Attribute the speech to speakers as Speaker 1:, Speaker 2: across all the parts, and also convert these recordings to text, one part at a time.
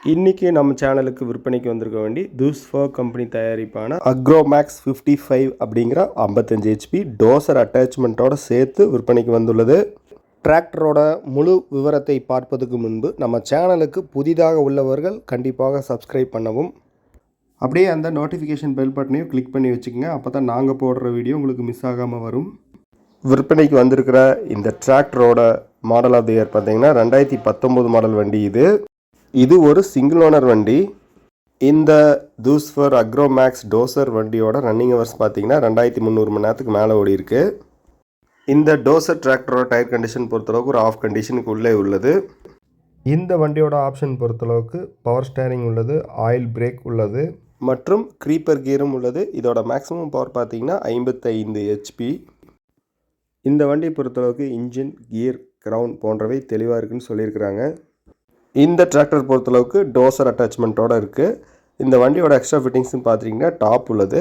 Speaker 1: இன்றைக்கி நம்ம சேனலுக்கு விற்பனைக்கு வந்திருக்க வேண்டி தூஸ்ஃபோ கம்பெனி தயாரிப்பான அக்ரோமேக்ஸ் ஃபிஃப்டி ஃபைவ் அப்படிங்கிற ஐம்பத்தஞ்சு ஹெச்பி டோசர் அட்டாச்மெண்ட்டோட சேர்த்து விற்பனைக்கு வந்துள்ளது. டிராக்டரோட முழு விவரத்தை பார்ப்பதுக்கு முன்பு நம்ம சேனலுக்கு புதிதாக உள்ளவர்கள் கண்டிப்பாக சப்ஸ்கிரைப் பண்ணவும். அப்படியே அந்த நோட்டிஃபிகேஷன் பெல் பட்டனையும் கிளிக் பண்ணி வச்சுக்கோங்க. அப்போ தான் நாங்கள் போடுற வீடியோ உங்களுக்கு மிஸ் ஆகாமல் வரும். விற்பனைக்கு வந்திருக்கிற இந்த டிராக்டரோட மாடல் ஆஃப் தி இயர் பார்த்தீங்கன்னா ரெண்டாயிரத்தி பத்தொம்போது மாடல் வண்டி இது. இது ஒரு சிங்கிள் ஓனர் வண்டி. இந்த தூஸ்ஃபர் அக்ரோமேக்ஸ் டோசர் வண்டியோட ரன்னிங் ஹவர்ஸ் பார்த்தீங்கன்னா ரெண்டாயிரத்தி முந்நூறு மணி நேரத்துக்கு மேலே ஓடி இருக்கு. இந்த டோசர் டிராக்டரோட டயர் கண்டிஷன் பொறுத்தளவுக்கு ஒரு ஆஃப் கண்டிஷனுக்கு உள்ளே உள்ளது. இந்த வண்டியோட ஆப்ஷன் பொறுத்தளவுக்கு பவர் ஸ்டேரிங் உள்ளது ஆயில் பிரேக் உள்ளது. மற்றும் க்ரீப்பர் கியரும் உள்ளது. இதோட மேக்ஸிமம் பவர் பார்த்தீங்கன்னா ஐம்பத்தைந்து ஹெச்பி இந்த வண்டியை பொறுத்தளவுக்கு இன்ஜின் கியர் கிரவுண்ட் போன்றவை தெளிவாக இருக்குன்னு சொல்லியிருக்கிறாங்க. இந்த டிராக்டர் பொறுத்தளவுக்கு டோசர் அட்டாச்மெண்ட்டோட இருக்குது இந்த வண்டியோட எக்ஸ்ட்ரா ஃபிட்டிங்ஸ்னு பார்த்தீங்கன்னா டாப் உள்ளது.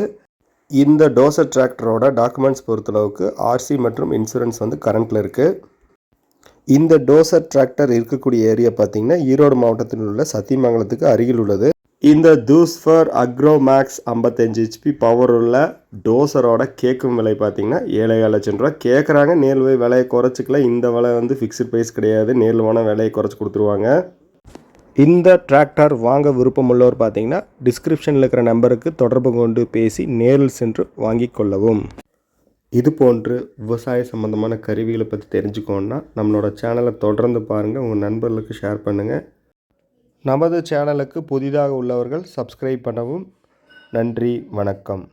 Speaker 1: இந்த டோசர் டிராக்டரோட டாக்குமெண்ட்ஸ் பொறுத்தளவுக்கு ஆர்சி மற்றும் இன்சூரன்ஸ் வந்து கரண்ட்டில் இருக்குது இந்த டோசர் டிராக்டர் இருக்கக்கூடிய ஏரியா பார்த்தீங்கன்னா ஈரோடு மாவட்டத்தில் உள்ள சத்தியமங்கலத்துக்கு அருகில் உள்ளது. இந்த தூஸ்ஃபர் அக்ரோ மேக்ஸ் ஐம்பத்தஞ்சு ஹெச்பி பவர் உள்ள டோசரோட கேட்கும் விலை பார்த்தீங்கன்னா ஏழை லட்சம் ரூபா. கேட்குறாங்க நேரில் போய் விலையை குறைச்சிக்கல. இந்த விலை வந்து ஃபிக்ஸ்டு ப்ரைஸ் கிடையாது. நேரில் போனால் விலையை குறைச்சி கொடுத்துருவாங்க. இந்த டிராக்டர் வாங்க விருப்பமுள்ளவர் பார்த்தீங்கன்னா டிஸ்கிரிப்ஷனில் இருக்கிற நம்பருக்கு தொடர்பு கொண்டு பேசி நேரில் சென்று வாங்கிக் கொள்ளவும். இது போன்று விவசாய சம்மந்தமான கருவிகளை பற்றி தெரிஞ்சுக்கோன்னா நம்மளோட சேனலை தொடர்ந்து பாருங்கள் உங்கள் நண்பர்களுக்கு ஷேர் பண்ணுங்கள் நமது சேனலுக்கு புதிதாக உள்ளவர்கள் சப்ஸ்கிரைப் பண்ணவும். நன்றி வணக்கம்.